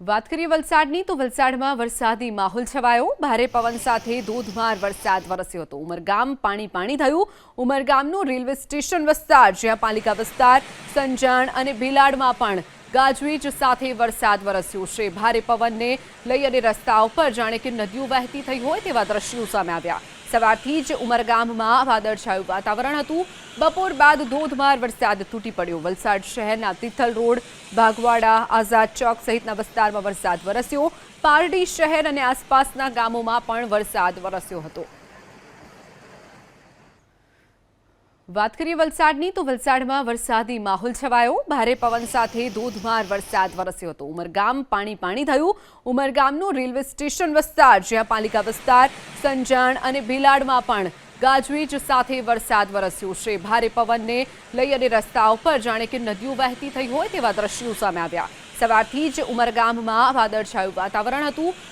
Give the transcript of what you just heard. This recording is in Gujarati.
વાત કરીએ વલસાડની, તો વલસાડમાં વરસાદી માહોલ છવાયો. ભારે પવન સાથે ધોધમાર વરસાદ વરસ્યો હતો. ઉમરગામ પાણી પાણી થયું. ઉમરગામનું રેલવે સ્ટેશન વિસ્તાર, જ્યાં પાલિકા વિસ્તાર, સંજાણ અને ભીલાડમાં પણ ગાજવીજ સાથે વરસાદ વરસ્યો છે. ભારે પવનને લઈ અને રસ્તા ઉપર જાણે કે નદીઓ વહેતી થઈ હોય તેવા દ્રશ્યો સામે આવ્યા. સવારથી જ ઉમરગામમાં વાદળછાયું વાતાવરણ હતું. બપોર બાદ ધોધમાર વરસાદ તૂટી પડ્યો. વલસાડ શહેરના તિથલ રોડ, ભાગવાડા, આઝાદ ચોક સહિતના વિસ્તારમાં વરસાદ વરસ્યો. પારડી શહેર અને આસપાસના ગામોમાં પણ વરસાદ વરસ્યો હતો. વાત કરીએ વલસાડની, તો વલસાડમાં વરસાદી માહોલ છવાયો. ભારે પવન સાથે ધોધમાર વરસાદ વરસ્યો હતો. ઉમરગામ પાણી પાણી થયું. ઉમરગામનું રેલવે સ્ટેશન વિસ્તાર, જ્યાં પાલિકા વિસ્તાર, સંજાણ અને ભીલાડમાં પણ ગાજવીજ સાથે વરસાદ વરસ્યો છે. ભારે પવનને લઈ અને રસ્તા ઉપર જાણે કે નદીઓ વહેતી થઈ હોય તેવા દ્રશ્યો સામે આવ્યા. સવારથી જ ઉમરગામમાં વાદળછાયું વાતાવરણ હતું.